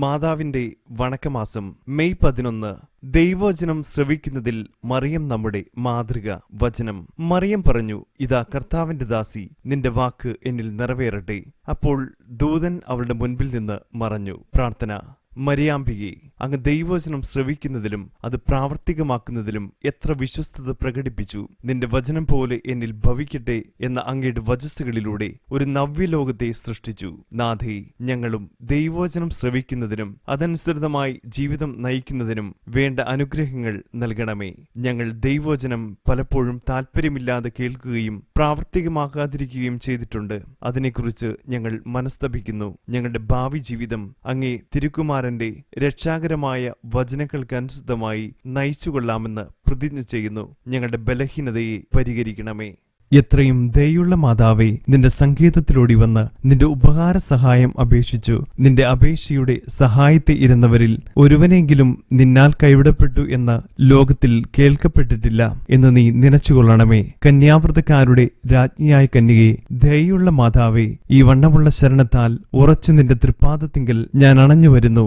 മാതാവിന്റെ വണക്കമാസം മെയ് പതിനൊന്ന് ദൈവവചനം ശ്രവിക്കുന്നതിൽ മറിയം നമ്മുടെ മാതൃക വചനം. മറിയം പറഞ്ഞു ഇതാ കർത്താവിന്റെ ദാസി നിന്റെ വാക്ക് എന്നിൽ നിറവേറട്ടെ. അപ്പോൾ ദൂതൻ അവളുടെ മുൻപിൽ നിന്ന് മറഞ്ഞു. പ്രാർത്ഥന. മരിയാമ്പികെ അങ്ങ് ദൈവവചനം ശ്രവിക്കുന്നതിലും അത് പ്രാവർത്തികമാക്കുന്നതിലും എത്ര വിശ്വസ്തത പ്രകടിപ്പിച്ചു. നിന്റെ വചനം പോലെ എന്നിൽ ഭവിക്കട്ടെ എന്ന അങ്ങയുടെ വചസ്സുകളിലൂടെ ഒരു നവ്യലോകത്തെ സൃഷ്ടിച്ചു. നാഥേ ഞങ്ങളും ദൈവവചനം ശ്രവിക്കുന്നതിനും അതനുസൃതമായി ജീവിതം നയിക്കുന്നതിനും വേണ്ട അനുഗ്രഹങ്ങൾ നൽകണമേ. ഞങ്ങൾ ദൈവവചനം പലപ്പോഴും താല്പര്യമില്ലാതെ കേൾക്കുകയും പ്രാവർത്തികമാക്കാതിരിക്കുകയും ചെയ്തിട്ടുണ്ട്. അതിനെക്കുറിച്ച് ഞങ്ങൾ മനസ്തപിക്കുന്നു. ഞങ്ങളുടെ ഭാവി ജീവിതം അങ്ങേ തിരുക്കുമാരന്റെ രക്ഷാകരമായ വചനങ്ങൾക്കനുസൃതമായി നയിച്ചുകൊള്ളാമെന്ന് പ്രതിജ്ഞ ചെയ്യുന്നു. ഞങ്ങളുടെ ബലഹീനതയെ പരിഹരിക്കണമേ. എത്രയും ദയുള്ള മാതാവേ നിന്റെ സങ്കേതത്തിലോടി വന്ന് നിന്റെ ഉപകാര സഹായം അപേക്ഷിച്ചു. നിന്റെ അപേക്ഷയുടെ സഹായത്തെ ഇരുന്നവരിൽ ഒരുവനെങ്കിലും നിന്നാൽ കൈവിടപ്പെട്ടു എന്ന് ലോകത്തിൽ കേൾക്കപ്പെട്ടിട്ടില്ല എന്ന് നീ നനച്ചുകൊള്ളണമേ. കന്യാവ്രതക്കാരുടെ രാജ്ഞിയായ കന്യകെ ദയുള്ള മാതാവേ ഈ വണ്ണമുള്ള ശരണത്താൽ ഉറച്ചു നിന്റെ തൃപ്പാദത്തിങ്കൽ ഞാൻ അണഞ്ഞു വരുന്നു